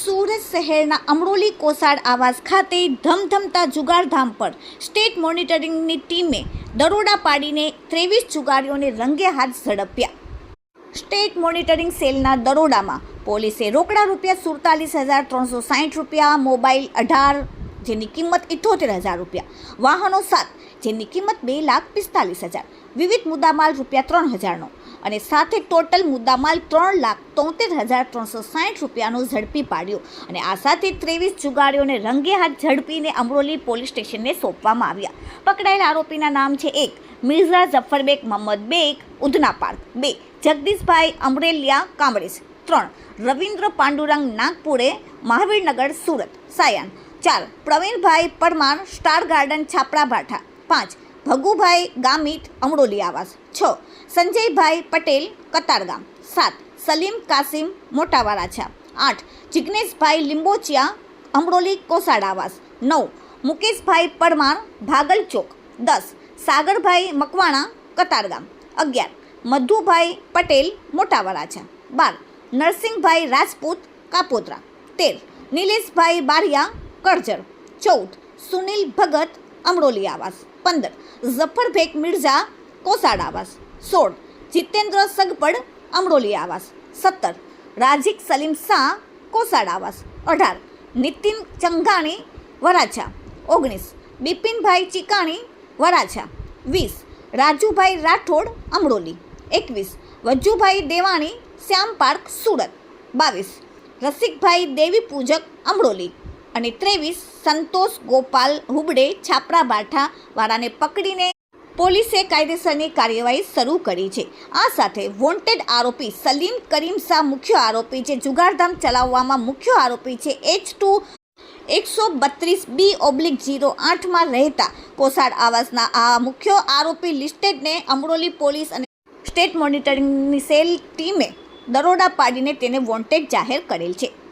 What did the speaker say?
સુરત શહેરના અમરોલી કોસાડ આવાસ ખાતે ધમધમતા જુગારધામ પર સ્ટેટ મોનિટરિંગની ટીમે દરોડા પાડીને ત્રેવીસ જુગારીઓને રંગે હાથ ઝડપ્યા. સ્ટેટ મોનિટરિંગ સેલના દરોડામાં પોલીસે રોકડા રૂપિયા સુડતાલીસ હજાર ત્રણસો સાઠ રૂપિયા, મોબાઈલ અઢાર, જેની કિંમત ઇઠોતેર હજાર રૂપિયા, વાહનો સાત, જેની કિંમત બે લાખ પિસ્તાલીસ હજાર, વિવિધ મુદ્દામાલ રૂપિયા ત્રણ હજારનો અને સાથે ટોટલ મુદ્દામાલ ત્રણ લાખ તોતેર હજાર ત્રણસો સાઠ રૂપિયાનો ઝડપી પાડ્યો. અને આ સાથે ત્રેવીસ જુગારીઓને રંગે હાથ ઝડપીને અમરોલી પોલીસ સ્ટેશનને સોંપવામાં આવ્યા. પકડાયેલ આરોપીના નામ છે એક, મિર્ઝા જફરબેગ મોહમ્મદ બેગ ઉધના પાર્ક બે, જગદીશભાઈ અમરેલિયા કામરેજ, ત્રણ, રવિન્દ્ર પાંડુરંગ નાગપુરે, મહાવીરનગર, સુરત સાયન ચાર, પ્રવીણભાઈ પરમાર, સ્ટાર ગાર્ડન ભાઠા, પાંચ ભગુભાઈ ગામિત અમરોલી આવાસ. છ. સંજયભાઈ પટેલ કતારગામ. સાત. સલીમ કાસિમ મોટાવારાછા આઠ. જિગ્નેશભાઈ લીંબોચિયા અમરોલી કોસાડ આવાસ. નવ. મુકેશભાઈ પરમાર ભાગલ ચોક દસ. સાગરભાઈ મકવાણા કતારગામ. અગિયાર. મધુભાઈ પટેલ મોટાવારાછા બાર. નરસિંહભાઈ રાજપૂત કાપોદ્રા. તેર. નિલેશભાઈ બારિયા કરજણ. ચૌદ. સુનિલ ભગત અમરોલી આવાસ. પંદર. ઝફરભેગ મિર્ઝા કોસાડ આવાસ. સોળ. જીતેન્દ્ર સગપડ અમરોલી આવાસ. સત્તર. રાજીક સલીમ શાહ કોસાડ આવાસ. અઢાર. નીતિન ચંઘાણી વરાછા. ઓગણીસ. બિપિનભાઈ ચિકાણી વરાછા. વીસ. રાજુભાઈ રાઠોડ અમરોલી. એકવીસ. વજુભાઈ દેવાણી શ્યામ પાર્ક સુરત. બાવીસ. રસિકભાઈ દેવી પૂજક અમરોલી. અને ત્રેવીસ સંતોષ ગોપાલ હુબડે છાપરા બાઠા વાળાને પકડીને પોલીસે કાયદેસરની કાર્યવાહી શરૂ કરી છે. આ સાથે વોન્ટેડ આરોપી સલીમ કરીમ શાહ મુખ્ય આરોપી છે. જુગારધામ ચલાવવામાં મુખ્ય આરોપી છે. એચ ટુ એકસો બત્રીસ બી ઓબ્લિક જીરો આઠમાં રહેતા કોસાડ આવાસના આ મુખ્ય આરોપી લિસ્ટેડને અમરોલી પોલીસ અને સ્ટેટ મોનિટરિંગની સેલ ટીમે દરોડા પાડીને તેને વોન્ટેડ જાહેર કરેલ છે.